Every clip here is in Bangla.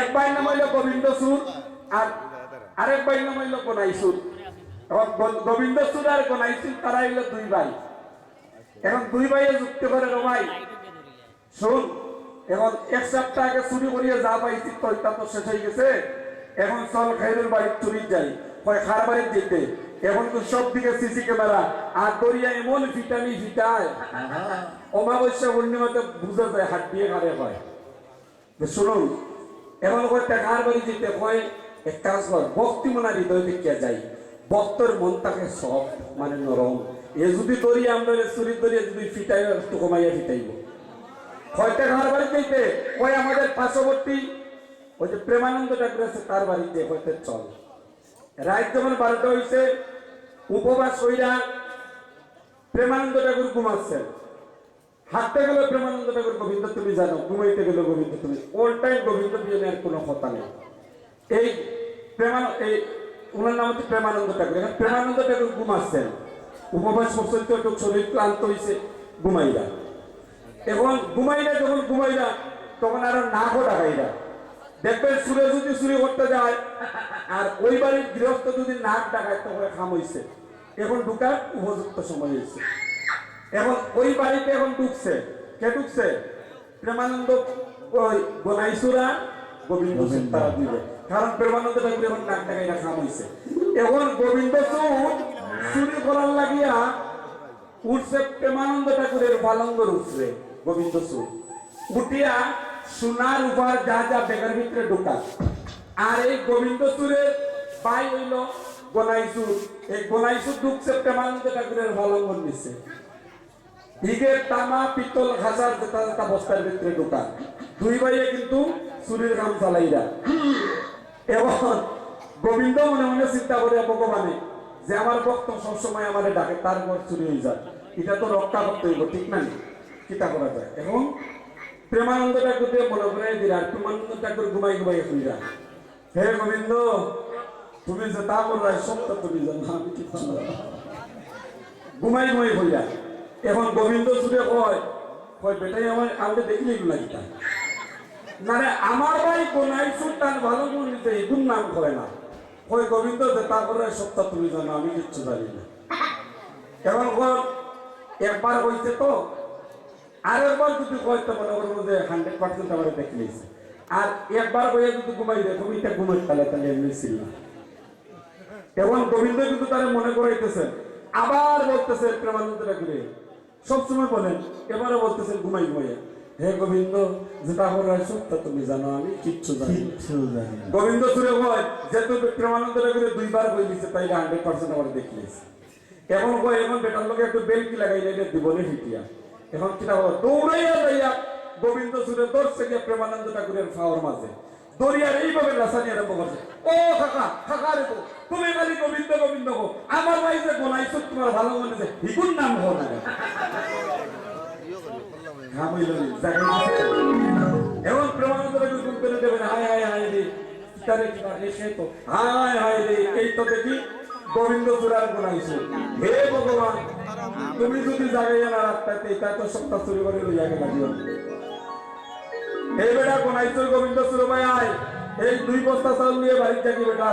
এক ভাইয়ের নাম হইল গোবিন্দ সুর, আর আরেক ভাইয়ের নাম হইল কোনাই সুর। গোবিন্দ সুর আর কোনাই সুর, তারা হইল দুই ভাই। এখন দুই ভাইয়ে যুক্ত করে ভাই। শোন, এখন এক সপ্তাহ আগে চুরি করিয়ে যা পাইছি তো ওইটা তো শেষ হয়ে গেছে। এখন চল খাইরুল বাড়ির চুরি যাই। হয় খার বাড়ির যেতে এখন তো সব দিকে সিসি ক্যামেরা, আর দরিয়া এমন ফিটানি ফিটায় অমাবস্যা পূর্ণিমাতে বুঝা যায় হাত দিয়ে খারে হয়। শুনুন এখন কয়েকটা ঘর বাড়ি যেতে হয়, এক কাজ কর, ভক্তি মনা হৃদয় দেখিয়া যাই। ভক্তর মন তাকে সব মানে নরম। এ যদি দরিয়া আমরা চুরি দরিয়া যদি ফিটাই একটু কমাইয়া ফিটাইব। কয়টা ঘর বাড়ি যাইতে ওই আমাদের পার্শ্ববর্তী? ওই যে প্রেমানন্দ ঠাকুর আছে, তার বাড়িতে হয়তো চল। রাত যখন বারোটা হয়েছে উপবাস হইয়া প্রেমানন্দ ঠাকুর ঘুমাচ্ছেন। হাঁটতে গেলে প্রেমানন্দ ঠাকুর গোবিন্দ তুমি জানো, ঘুমাইতে গেলে গোবিন্দ তুমি। অল টাইম গোবিন্দ বিজনের কোনো কথা নেই। এই প্রেমান, এই ওনার নাম হচ্ছে প্রেমানন্দ ঠাকুর। এখন প্রেমানন্দ ঠাকুর ঘুমাচ্ছেন। উপবাস করছেন তো একটু শরীর ক্লান্ত হয়েছে ঘুমাইরা এখন ঘুমাইরা যখন ঘুমাইরা তখন আরও নাকও ডাকাইরা দেখবেন সুরে যদি চুরি করতে যায়, আর ওই বাড়ির গৃহস্থ যদি নাক ডাকায়, তখন খাম হয়েছে এখন ঢুকার উপযুক্ত সময় হয়েছে এখন ওই বাড়িতে এখন ঢুকছে। কে ঢুকছে? প্রেমানন্দ ওই গোনাইসুরা গোবিন্দ সিং তারা দিবে। কারণ প্রেমানন্দ ঠাকুর এখন নাক ডাকাই না খাম হয়েছে এখন গোবিন্দ চুর চুরি করার লাগিয়া উঠছে প্রেমানন্দ ঠাকুরের পালঙ্গর উঠছে গোবিন্দ চুর উঠিয়া সোনার উপর যা যা বেগার ভিতরে ঢোকা আর এই গোবিন্দ চুরের পাই হইল গোনাইসুর এই গোনাইসুর ঢুকছে প্রেমানন্দ ঠাকুরের ভালো পালঙ্গর নিচ্ছে হিগের তামা, পিতল যেটা যেটা বস্তার ভিতরে ঢোকা। দুই ভাইয়ে কিন্তু চুরির কাম চালাইরা এবং গোবিন্দ মনে মনে চিন্তা করে, ভগবানে, যে আমার ভক্ত সবসময় আমারে ডাকে, তার ঘর চুরি হয়ে যায়। এটা তো রক্ষা করতে হইব, ঠিক না কিতা করা যায়। এবং প্রেমানন্দ ঠাকুর দিয়ে মনে করে দিলা প্রেমানন্দ ঠাকুর ঘুমাই ঘুমাই শুইরা। হে গোবিন্দ, তুমি যে তা বললা, সত্য তুমি জানো, আমি কিচ্ছু ঘুমাই ঘুমাই হইয়া এখন গোবিন্দ সুরে কয় বেটাই, আমার আমাকে দেখলে এগুলো লাগিতা না রে, আমার ভাই কোনাই সুলতান ভালো গুণ নিতে এগুন নাম করে না। কয়, গোবিন্দ যে তা করে সত্য তুমি জানো, আমি কিচ্ছু জানি না। এখন একবার হইছে তো, আর একবার যদি কয় তো মনে করব যে হান্ড্রেড পার্সেন্ট আমার দেখলেইছে আর একবার কইয়া যদি ঘুমাই দেয়, তুমি এটা ঘুমাই তাহলে তাহলে এমনি ছিল না। এবং গোবিন্দ কিন্তু তারা মনে করাইতেছেন আবার বলতেছেন প্রেমানন্দ ঠাকুরে সবসময় বলেন এবারে বলতেছেন ঘুমাই ঘুমাইয়া। হে গোবিন্দ যেটা করার সত্য তুমি জানো আমি কিচ্ছু জানি গোবিন্দ সুরে কয় যেহেতু প্রেমানন্দ ঠাকুরে দুইবার কই দিছে তাইলে হান্ড্রেড পার্সেন্ট আমার দেখিয়েছে। এখন কয় এখন বেটার লোকে একটু বেলকি লাগাই দিলে দিবনে ফিটিয়া এখন কিটা হলো দৌড়াইয়া যাইয়া গোবিন্দ সুরে দর্শে গিয়া প্রেমানন্দ ঠাকুরের ফাওয়ার মাঝে। দরিয়ার এইভাবে লাসানি আরম্ভ করছে। ও কাকা কাকা রে তুমি খালি গোবিন্দ গোবিন্দ গো। আমার ভাই যে গোনাইছো তোমার ভালো মনে যে হিগুন নাম হো না হ্যাঁ প্রেমানন্দ ঠাকুর গুণ করে দেবেন। হায় হায় হায় রে। তারে কি তো, হায় হায় রে। এই তো দেখি, গোবিন্দ চূড়ার হে ভগবান, তুমি যদি জাগাইয়া না রাখতে তো সপ্তাহ চুরি করে লইয়া গেলা এই বেটা গোনাইছোর গোবিন্দ চুরো ভাই আয়। এই দুই বস্তা চাউল নিয়ে বাড়ি থাকি বেটা।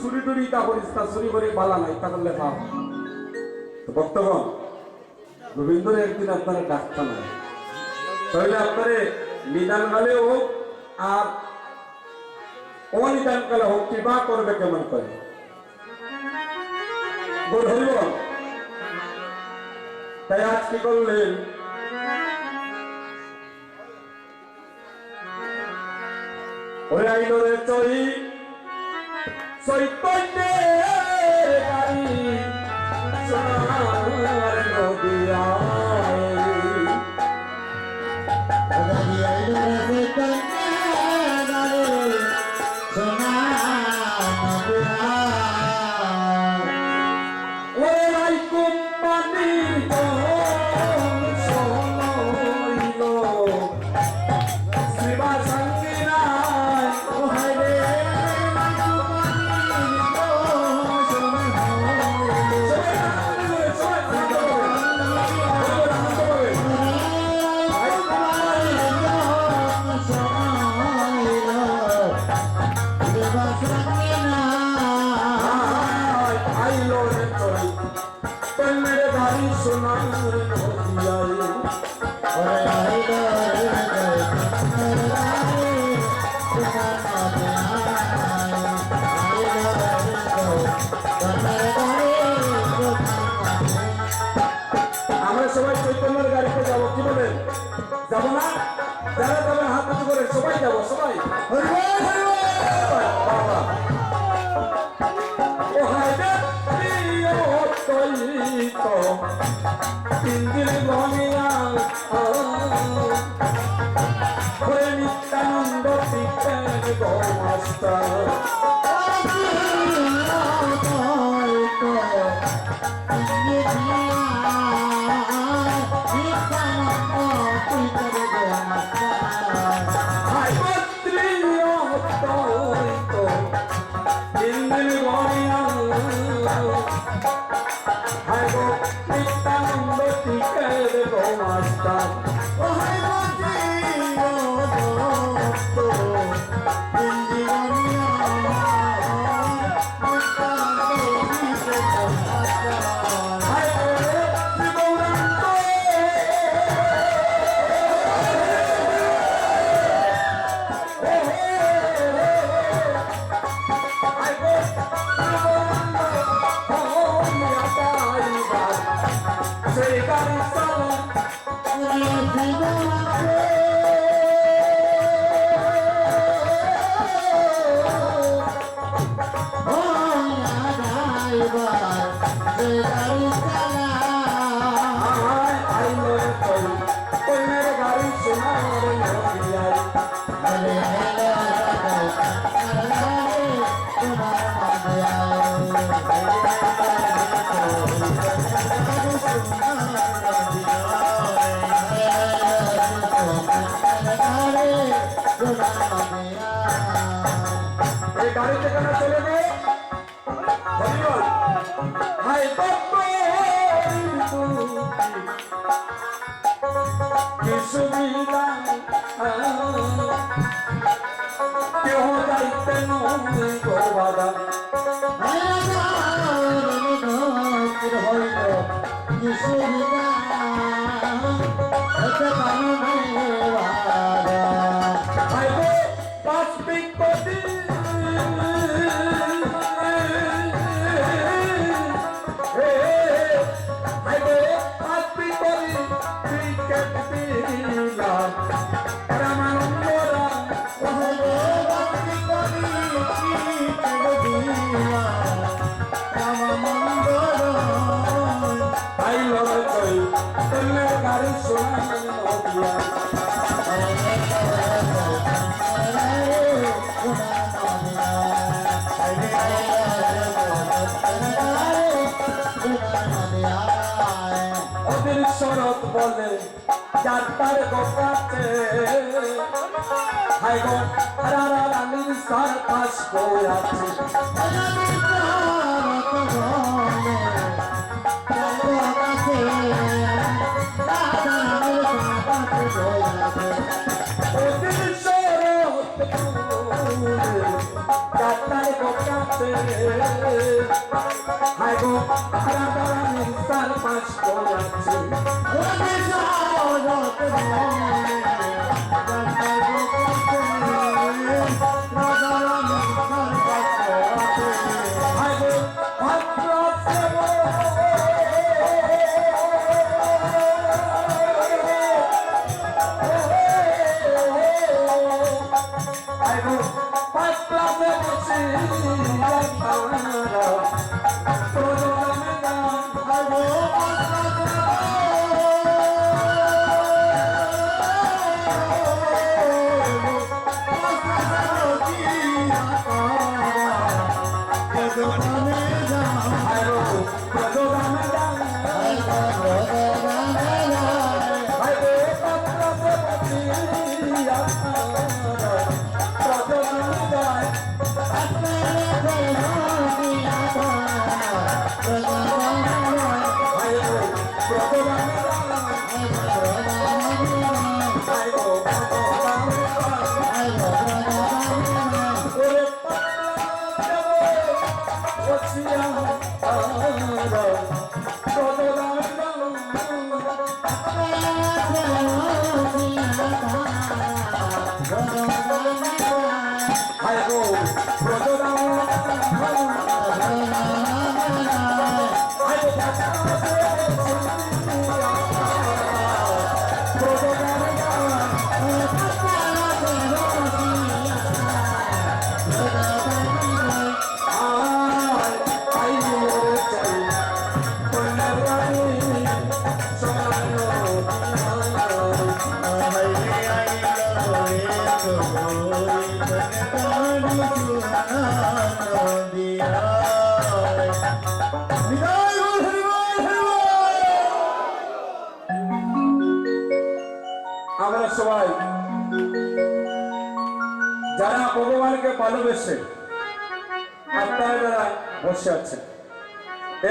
চুরি টুরি তা করিস তা চুরি করে বালা নাই, তা করলে পাও ভক্তগণ গোবিন্দর একদিন আপনারা ডাক্তার নাই তাহলে আপনারে নিদান কালে হোক আর অনিদান কালে হোক কিবা করবে কেমন করে? তাই আজ কি করলেন? ওরে আইলো রে চই চৈতন্যের বাড়িতে কেন চলে যায় হাই কিছু দিলাম। কেউ দায়িত্ব নয় করবাদা কিছু দিলাম। ডাক্তার গোপাতে হাই গো হারা রানী সার পাস কোয়াতে ডাক্তার গোপাতে হাই গো হারা রানী তার পাশ যাচ্ছে বসে আছেন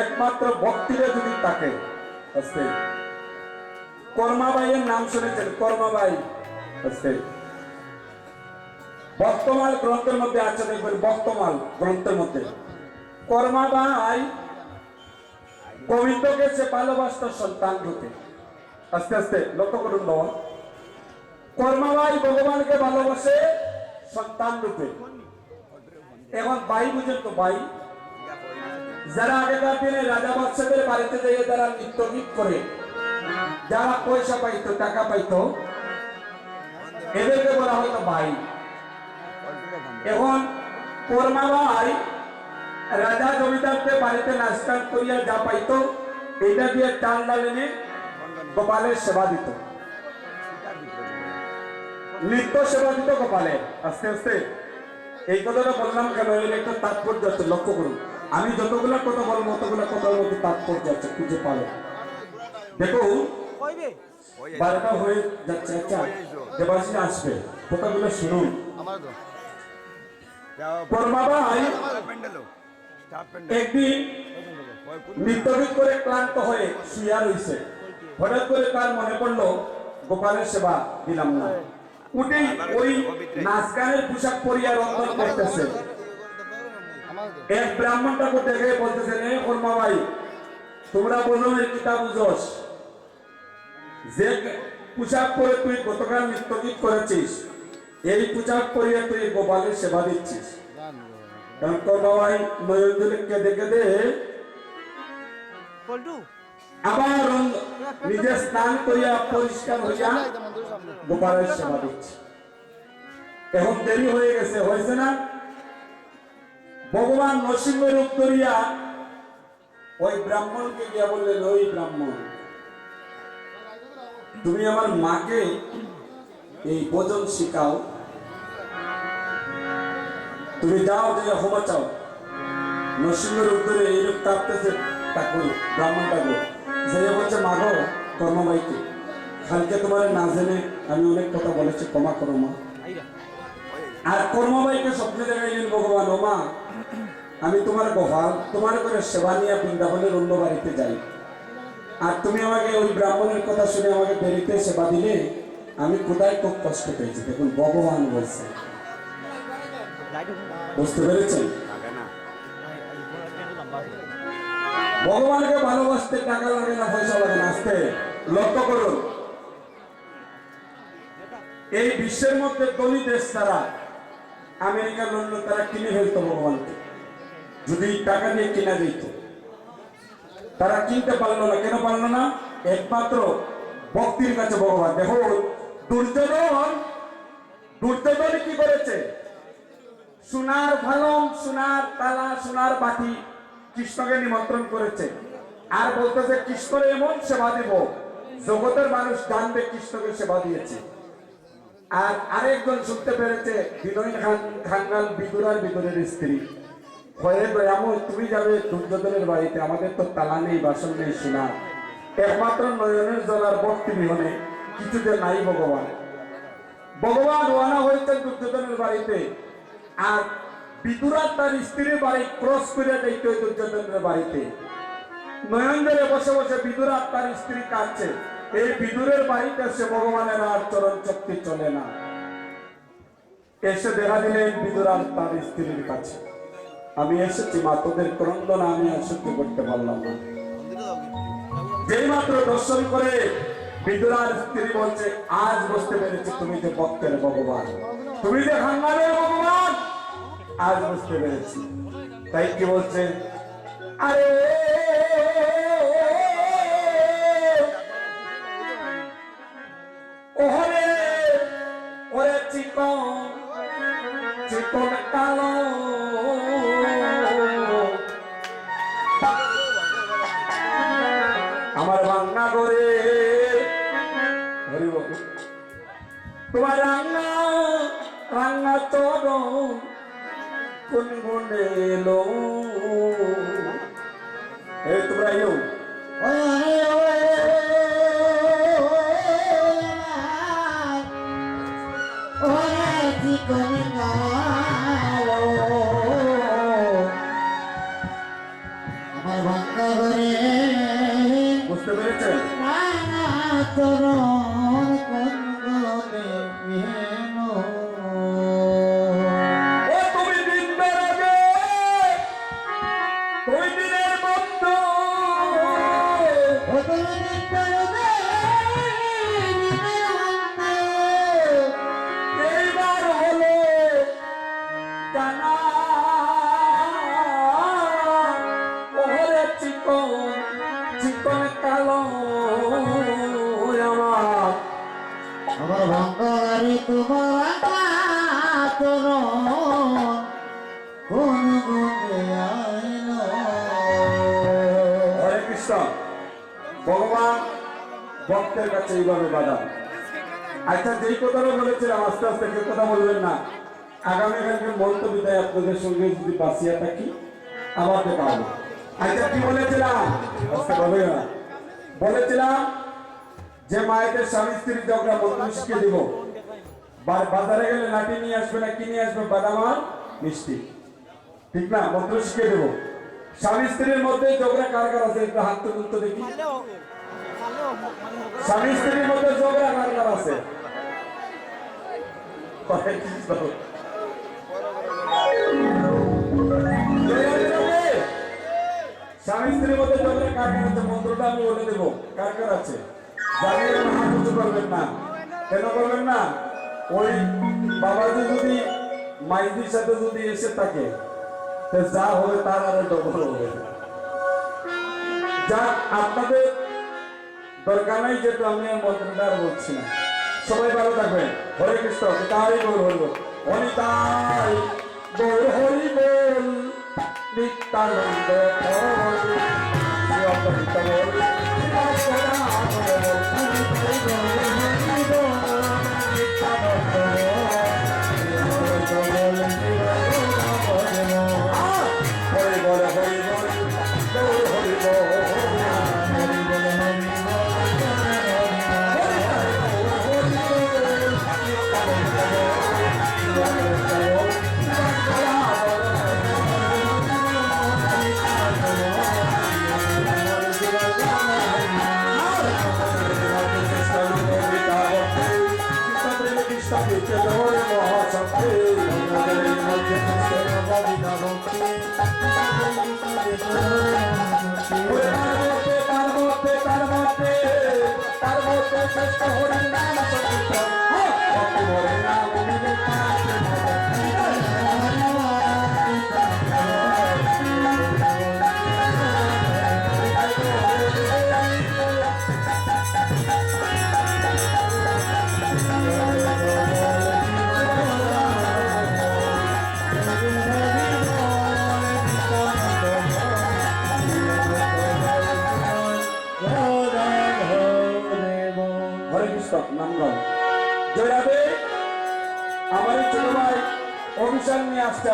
একমাত্র ভক্তিরে যদি তাকে আস্তে কর্মাবাইয়ের নাম শুনেছেন, কর্মাবাই আস্তে বর্তমান গ্রন্থের মধ্যে আছে, দেখবেন বর্তমান গ্রন্থের মধ্যে। কর্মাবাই, গোবিন্দকে সে ভালোবাসত সন্তান রূপে। আস্তে আস্তে, লক্ষ্য করুন বাবা। কর্মাবাই ভগবানকে ভালোবাসে সন্তান রূপে। এখন ভাই বুঝেন তো ভাই যারা আগেকার দিনে রাজা বাচ্চাদের বাড়িতে যেয়ে তারা নৃত্য গীত করে, যারা পয়সা পাইতো, টাকা পাইতো, এদেরকে বলা হতো ভাই। এখন কর্মা ভাই রাজা জমিদারদের বাড়িতে নাচগান করিয়া যা পাইতো, এটা দিয়ে টান ডাল এনে গোপালের সেবা দিত। নৃত্য সেবা দিত গোপালের। আস্তে আস্তে। এই কথাটা বললাম কেন? এর একটা তাৎপর্য আছে, লক্ষ্য করুন। আমি যতগুলো কথা বলব ততগুলো কথার মধ্যে তাৎপর্য আছে খুঁজে পাবে। দেখো বারোটা হয়ে যাচ্ছে আচ্ছা দেবাসী আসবে কথাগুলো শুনুন। একদিন নৃত্যগীত করে ক্লান্ত হয়ে শুয়া রইছে। হঠাৎ করে তার মনে পড়ল গোপালের সেবা দিলাম না। উঠেই ওই নাচ গানের পোশাক পরিয়া রন্ধন করতেছে। এক ব্রাহ্মণটাকে দেখে বলতেছেন এ কর্মা ভাই তোমরা এর কিতাব বুঝোস? যে পোশাক পরে তুই গতকাল নৃত্যগীত করেছিস এই পোশাক পরিয়ে তুই গোপালের সেবা দিচ্ছিস। কারণ আবার নিজে স্নান করিয়া পরিষ্কার হইয়া গোপালের সেবা দিচ্ছে। এখন দেরি হয়ে গেছে হয়েছে না? ভগবান নরসিংহ রূপ করিয়া ওই ব্রাহ্মণকে গিয়া বললেন, ওই ব্রাহ্মণ, তুমি আমার মাকে এই ভোজন শিখাও। তুমি যাও যে ক্ষমা চাও। নরসিংহ রূপ ধরে এইরূপ কাঁপতেছে ঠাকুর ব্রাহ্মণ ঠাকুর যে বলছে মাগো কর্মবাইকে কালকে তোমার না জেনে আমি অনেক কথা বলেছি, ক্ষমা করো মা। আর কর্মবাইকে স্বপ্নে দেখাইলেন ভগবান, ও মা আমি তোমার গোপাল, তোমার করে সেবা নিয়ে বৃন্দাবনের অন্য বাড়িতে যাই। আর তুমি আমাকে ওই ব্রাহ্মণের কথা শুনে আমাকে দেরিতে সেবা দিলে, আমি কোথায় খুব কষ্ট পেয়েছি? দেখুন, ভগবান বলছে। বুঝতে পেরেছেন? ভগবানকে ভালোবাসতে টাকা লাগে না, পয়সা লাগে না, আসতে। লক্ষ্য করুন। এই বিশ্বের মধ্যে ধনী দেশ তারা। আমেরিকা, লন্ডন, তারা কিনে ফেলতো ভগবানকে যদি টাকা দিয়ে কিনা দিত। তারা কিনতে পারল না। কেন পারল না? একমাত্র ভক্তির কাছে ভগবান। দেখো, দুর্যোধন দুর্যোধন কি করেছে? সোনার ভালম, সোনার তালা, সোনার বাটি কৃষ্ণকে নিমন্ত্রণ করেছে। আর বলতেছে, কৃষ্ণর এমন সেবা দিব। জগতের মানুষ জানবে কৃষ্ণকে সেবা দিয়েছে। আর আরেকজন শুনতে পেরেছে, বিনয় খান খাঙ্গাল বিদুরার বিদুরের স্ত্রী। ভয়ে ব্রাহ্মণ তুমি যাবে দুর্যোধনের বাড়িতে, আমাদের তো তালা নেই, বাসন নেই, সোনা। একমাত্র নয়নের জলার ভক্তি বিহনে কিছু যে নাই ভগবান। ভগবান রওনা হয়েছেন দুর্যোধনের বাড়িতে, আর বিদুরার তার স্ত্রীর বাড়ি ক্রস করে যাইতে ওই দুর্যোধনের বাড়িতে। নয়নজলে বসে বসে বিদুরার তার স্ত্রী কাঁদছে। এই বিদুরের বাড়িতে সে ভগবানের আর চরণ শক্তি চলে না। এসে দেখা দিলেন বিদুরার তার স্ত্রীর কাছে। আমি এসেছি, মা, তোদের ক্রন্দন আমি আর সহ্য করতে পারলাম না। যেই মাত্র দর্শন করে বিদুরার স্ত্রী বলছে, আজ বুঝতে পেরেছি তুমি যে ভক্তের ভগবান। তুমি যে খাঙ্গালের ভগবান। আজ বুঝতে পেরেছি। তাই কি বলছে? আরে তোমার রান্না রান্না তোর কোন গুণে এলো? এই তোমরা ঘরে বুঝতে পেরেছেন? রাঙা কাছে এইভাবে বাধা। আচ্ছা যেই কথাটা বলেছিলাম, আস্তে আস্তে কেউ কথা বলবেন না। আগামীকালকে মন্ত বিদায় আপনাদের সঙ্গে যদি বাসিয়া থাকি দেখা হবে। আচ্ছা কি বলেছিলাম? না। বলেছিলাম যে মায়েদের স্বামী স্ত্রী ঝগড়া মন্ত্র শিখিয়ে দিব বাজারে গেলে লাঠি নিয়ে আসবে না কি নিয়ে আসবে? বাদাম আর মিষ্টি। ঠিক না? মন্ত্র শিখিয়ে দেবো। স্বামী স্ত্রীর মধ্যে ঝগড়া কার কার আছে? একটু হাত তুলতে দেখি। স্বামী স্ত্রীর মধ্যে কার কার আছে? স্বামী স্ত্রীর মধ্যে ঝগড়া কার আছে? মন্ত্রটা আমি বলে দেবো। কার কার আছে? জানিয়ে না কেন করবেন না? ওই বাবাজি যদি মাইদির সাথে যদি এসে থাকে যা হবে তার আরও ডবল হবে। যা আপনাদের দরকার নাই যেহেতু আমি আর মন্ত্রটা বলছি না। সবাই ভালো থাকবেন। হরে কৃষ্ণ তাই গৌর হরিব অনিতাই গৌর হরি বল নিত্যানন্দ হরি ভক্তি হরির নাম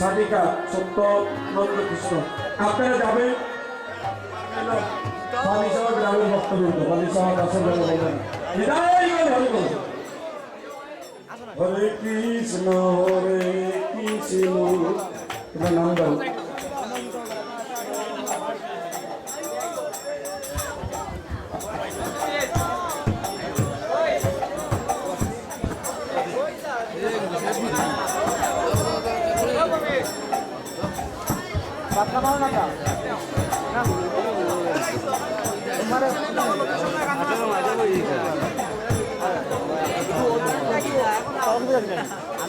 সাধিকা সত্য, নন্দ, কৃষ্ণ। আপনারা যাবেন? বালি সভা গ্রামের বক্তব্য বালি সভা দাসের হরে কৃষ্ণ হরে কৃষ্ণ। নাম দাও। Kita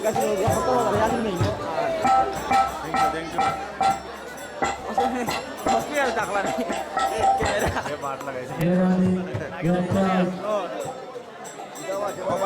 kasih telah